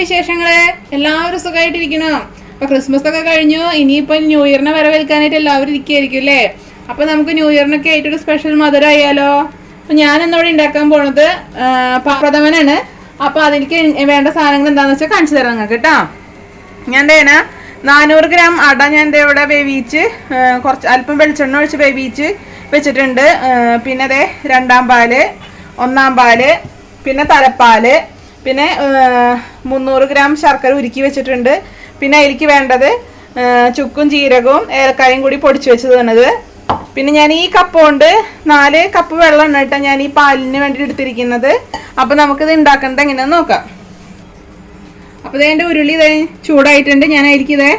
വിശേഷങ്ങൾ? എല്ലാവരും സുഖമായിട്ടിരിക്കണോ അപ്പൊ ക്രിസ്മസ് ഒക്കെ കഴിഞ്ഞു ഇനിയിപ്പൊ ന്യൂ ഇയറിനെ വരവേൽക്കാനായിട്ട് എല്ലാവരും ഇരിക്കുകയായിരിക്കും അല്ലേ? അപ്പൊ നമുക്ക് ന്യൂ ഇയറിനൊക്കെ ആയിട്ടൊരു സ്പെഷ്യൽ മധുരം ആയാലോ? അപ്പൊ ഞാൻ ഇന്നിവിടെ ഉണ്ടാക്കാൻ പോണത് പ്രഥമനാണ് അപ്പൊ അതിലേക്ക് വേണ്ട സാധനങ്ങൾ എന്താണെന്ന് വെച്ചാൽ കാണിച്ചു തരാം നിങ്ങൾക്ക് കേട്ടോ. ഞാൻ എന്തേന നാനൂറ് ഗ്രാം അട ഞാൻ ഇവിടെ വേവിച്ച് കുറച്ച് അല്പം വെളിച്ചെണ്ണ ഒഴിച്ച് വേവിച്ച് വെച്ചിട്ടുണ്ട്. പിന്നെ അതെ രണ്ടാം പാൽ ഒന്നാം പാൽ പിന്നെ തലപ്പാൽ പിന്നെ മുന്നൂറ് ഗ്രാം ശർക്കര ഉരുക്കി വെച്ചിട്ടുണ്ട്. പിന്നെ അതിലേക്ക് വേണ്ടത് ചുക്കും ജീരകവും ഏലക്കായും കൂടി പൊടിച്ചു വെച്ചതാണിത്. പിന്നെ ഞാൻ ഈ കപ്പ് കൊണ്ട് നാല് കപ്പ് വെള്ളം ഇട്ടാ ഞാൻ ഈ പാലിന് വേണ്ടി എടുത്തിരിക്കുന്നത്. അപ്പം നമുക്കിത് ഉണ്ടാക്കേണ്ടത് എങ്ങനെയാന്ന് നോക്കാം. അപ്പൊ എന്റെ ഉരുളി ഇതേ ചൂടായിട്ടുണ്ട്. ഞാൻ അതിലേക്ക് ഇതേ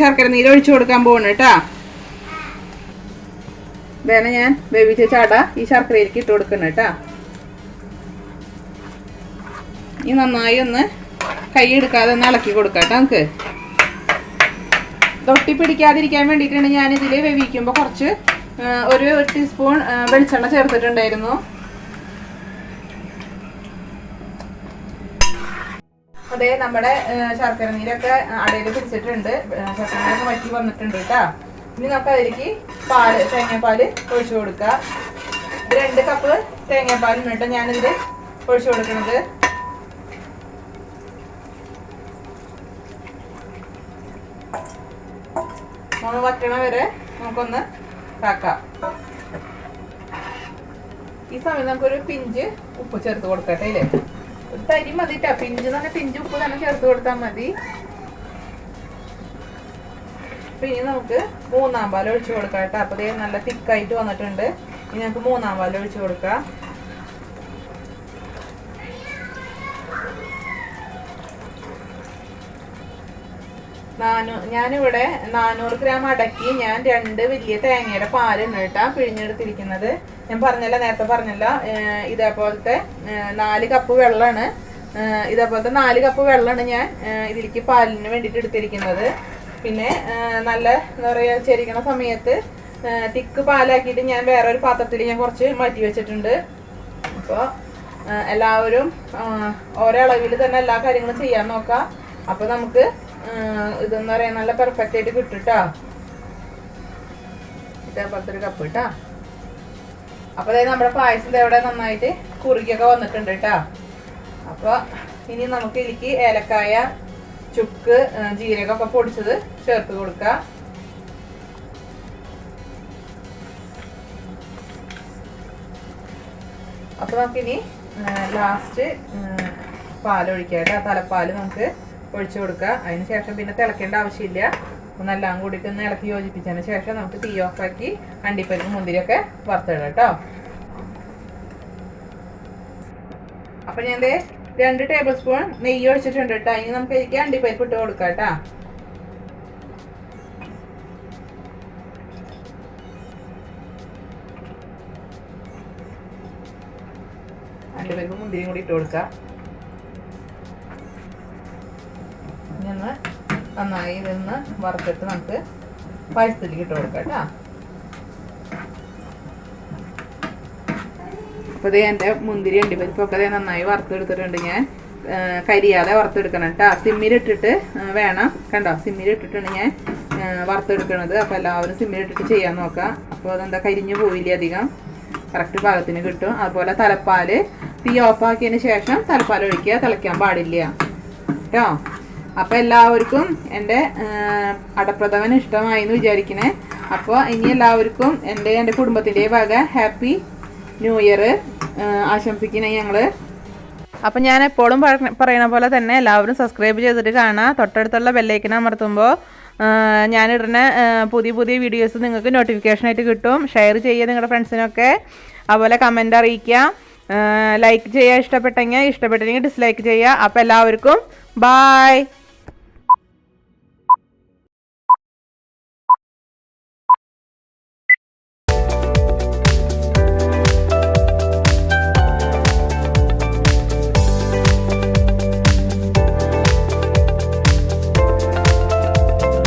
ശർക്കര നീര് ഒഴിച്ചു കൊടുക്കാൻ പോവാണ് കേട്ടാ. ഇതേനെ ഞാൻ വേവിച്ച ചാട ഈ ശർക്കരയിലേക്ക് ഇട്ട് കൊടുക്കണം കേട്ടാ. ഈ നന്നായി ഒന്ന് കൈ എടുക്കാതെ ഒന്ന് ഇളക്കി കൊടുക്കാം നമുക്ക് തൊട്ടി പിടിക്കാതിരിക്കാൻ വേണ്ടിയിട്ടാണ് ഞാൻ ഇതിൽ വേവിക്കുമ്പോൾ കുറച്ച് ഒരു ടീസ്പൂൺ വെളിച്ചെണ്ണ ചേർത്തിട്ടുണ്ടായിരുന്നു. അതെ നമ്മുടെ ശർക്കര നീരൊക്കെ അടയിൽ പിടിച്ചിട്ടുണ്ട്. ശർക്കര നീരൊക്കെ വറ്റി വന്നിട്ടുണ്ട് കേട്ടോ. ഇനി നമുക്ക് അതിലേക്ക് പാൽ തേങ്ങാപ്പാൽ ഒഴിച്ചു കൊടുക്കുക ഇത് രണ്ട് കപ്പ് തേങ്ങാപ്പാലും കേട്ടോ ഞാനിതിൽ ഒഴിച്ചു കൊടുക്കുന്നത് നമ്മൾ വറ്റണ വരെ നമുക്കൊന്ന് കാക്കാം ഈ സമയം നമുക്കൊരു പിഞ്ച് ഉപ്പ് ചേർത്ത് കൊടുക്കട്ടെ ഇല്ലേ? ഒരു തരി മതി ട്ടാ പിഞ്ച് തന്നെ പിഞ്ച് ഉപ്പ് തന്നെ ചേർത്ത് കൊടുത്താൽ മതി. അപ്പൊ ഇനി നമുക്ക് മൂന്നാം പാൽ ഒഴിച്ചു കൊടുക്കാം കേട്ടോ. അപ്പൊ ദേ നല്ല തിക്കായിട്ട് വന്നിട്ടുണ്ട്. ഇനി നമുക്ക് മൂന്നാം പാൽ ഒഴിച്ചു കൊടുക്കാം. നാനൂ ഞാനിവിടെ നാനൂറ് ഗ്രാം അടക്കി ഞാൻ രണ്ട് വലിയ തേങ്ങയുടെ പാൽ കേട്ടാ പിഴിഞ്ഞെടുത്തിരിക്കുന്നത്. ഞാൻ പറഞ്ഞല്ലോ നേരത്തെ പറഞ്ഞല്ലോ ഇതേപോലത്തെ നാല് കപ്പ് വെള്ളമാണ്. ഇതേപോലത്തെ നാല് കപ്പ് വെള്ളമാണ് ഞാൻ ഇതിലേക്ക് പാലിന് വേണ്ടിയിട്ട് എടുത്തിരിക്കുന്നത്. പിന്നെ നല്ല എന്താ പറയുക ചെരിക്കണ സമയത്ത് തിക്ക് പാലാക്കിയിട്ട് ഞാൻ വേറെ ഒരു പാത്രത്തിൽ ഞാൻ കുറച്ച് മാറ്റി വെച്ചിട്ടുണ്ട്. അപ്പോൾ എല്ലാവരും ഓരോ അളവിൽ തന്നെ എല്ലാ കാര്യങ്ങളും ചെയ്യാൻ നോക്കാം. അപ്പോൾ നമുക്ക് ഇതെന്ന് പറയാൻ നല്ല പെർഫെക്റ്റ് ആയിട്ട് കിട്ടും ട്ടാ ഇതേപോലത്തെ ഒരു കപ്പ് കേട്ടാ അപ്പൊ അതായത് നമ്മുടെ പായസം ഇവിടെ നന്നായിട്ട് കുറുകിയൊക്കെ വന്നിട്ടുണ്ട് കേട്ടാ അപ്പൊ ഇനി നമുക്ക് ഇതിലേക്ക് ഏലക്കായ ചുക്ക് ജീരകം ജീരകമൊക്കെ പൊടിച്ചത് ചേർത്ത് കൊടുക്കുക അപ്പൊ നമുക്കിനി ലാസ്റ്റ് പാലൊഴിക്കാം കേട്ടോ തലപ്പാൽ നമുക്ക് ഒഴിച്ചു കൊടുക്കുക. അതിന് ശേഷം പിന്നെ തിളക്കേണ്ട ആവശ്യമില്ല. ഒന്നെല്ലാം കൂടിയിട്ട് ഒന്ന് ഇളക്കി യോജിപ്പിച്ചതിന് ശേഷം നമുക്ക് തീ ഓഫാക്കി അണ്ടിപ്പരിപ്പ് മുന്തിരിയൊക്കെ വറുത്തിടാം കേട്ടോ. അപ്പൊ ഞാൻ ദേ രണ്ട് ടേബിൾ സ്പൂൺ നെയ്യ് ഒഴിച്ചിട്ടുണ്ട് കേട്ടോ. ഇനി നമുക്ക് ഇതിലേക്ക് അണ്ടിപ്പരിപ്പ് ഇട്ട് കൊടുക്കാം കേട്ടോ. അണ്ടിപ്പരിപ്പ് മുന്തിരിയും കൂടി ഇട്ട് കൊടുക്കാം. നന്നായി ഇതൊന്ന് വറുത്തിട്ട് നമുക്ക് പായസത്തിലേക്ക് ഇട്ട് കൊടുക്കാം കേട്ടോ. അപ്പോൾ ഇതേ എന്റെ മുന്തിരി അണ്ടിപ്പരിപ്പൊക്കെ നന്നായി വറുത്തെടുത്തിട്ടുണ്ട് ഞാൻ. കരിയാതെ വറുത്തെടുക്കണം കേട്ടോ. സിമ്മിലിട്ടിട്ട് വേണം. കണ്ടോ? സിമ്മിലിട്ടിട്ടാണ് ഞാൻ വറുത്തെടുക്കണത്. അപ്പോൾ എല്ലാവരും സിമ്മിലിട്ടിട്ട് ചെയ്യാൻ നോക്കാം. അപ്പോൾ അതെന്താ കരിഞ്ഞു പോയില്ല അധികം? കറക്റ്റ് പാകത്തിന് കിട്ടും. അതുപോലെ തലപ്പാൽ. തീ ഓഫാക്കിയതിന് ശേഷം തലപ്പാൽ ഒഴിക്കുക. തിളയ്ക്കാൻ പാടില്ല. കേട്ടോ? അപ്പോൾ എല്ലാവർക്കും എന്റെ അടപ്രഥമൻ ഇഷ്ടമായി എന്ന് വിചാരിക്കണേ. അപ്പോൾ ഇനി എല്ലാവർക്കും എന്റെ എന്റെ കുടുംബത്തിന്റെ വക ഹാപ്പി ന്യൂ ഇയർ ആശംസിക്കണേ ഞങ്ങൾ അപ്പം ഞാൻ എപ്പോഴും പറ- പറയുന്ന പോലെ തന്നെ എല്ലാവരും സബ്സ്ക്രൈബ് ചെയ്തിട്ട് കാണാം. തൊട്ടടുത്തുള്ള ബെല്ലൈക്കൻ അമർത്തുമ്പോൾ ഞാനിടുന്ന പുതിയ പുതിയ വീഡിയോസ് നിങ്ങൾക്ക് നോട്ടിഫിക്കേഷനായിട്ട് കിട്ടും. ഷെയർ ചെയ്യുക നിങ്ങളുടെ ഫ്രണ്ട്സിനൊക്കെ അതുപോലെ കമന്റ് അറിയിക്കുക ലൈക്ക് ചെയ്യുക ഇഷ്ടപ്പെട്ടെങ്കിൽ ഇഷ്ടപ്പെട്ടെങ്കിൽ ഡിസ്ലൈക്ക് ചെയ്യുക അപ്പോൾ എല്ലാവർക്കും ബായ്